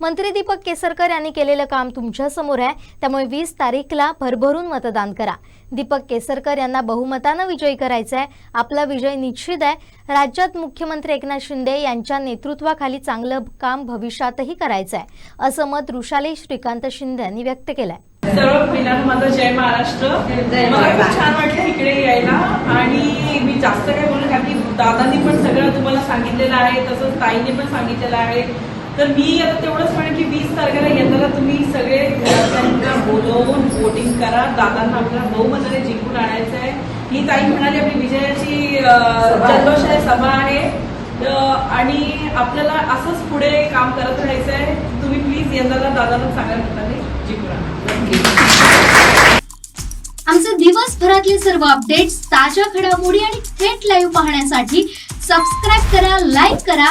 मंत्री दीपक केसरकर यांनी केलेलं काम तुमच्यासमोर आहे. त्यामुळे वीस तारीखला भरभरून मतदान करा. दीपक केसरकर यांना बहुमतानं विजयी करायचा आहे आपला विजय निश्चित आहे. राज्यात मुख्यमंत्री एकनाथ शिंदे यांच्या नेतृत्वाखाली चांगलं काम भविष्यातही करायचं आहे असं मत ऋषाली श्रीकांत शिंदे यांनी व्यक्त केलंय. सर्व पहिल्यांदा माझं जय महाराष्ट्र. मला खूप छान वाटलं इकडे यायला. आणि मी जास्त काय बोलू कारण की दादांनी पण सगळं तुम्हाला सांगितलेलं आहे. तसंच ताईने पण सांगितलेलं आहे. तर मी आता तेवढंच म्हणेन की वीस तारखेला येताना तुम्ही सगळे घरच्यांना बोलवून वोटिंग करा. दादांना आपल्याला बहुमताने जिंकून आणायचं आहे. ही ताई म्हणाली आपली विजयाची अं, जल्लोष आहे सभा आहे. आणि आपल्याला असंच पुढे काम करत राहायचं आहे. तुम्ही प्लीज यंदाला दादांना चांगल्या मताने जिंकून आणा. आमचे दिवसभरातले सर्व अपडेट्स ताज्या घडामोडी आणि थेट लाईव्ह पाहण्यासाठी सबस्क्राईब करा लाईक करा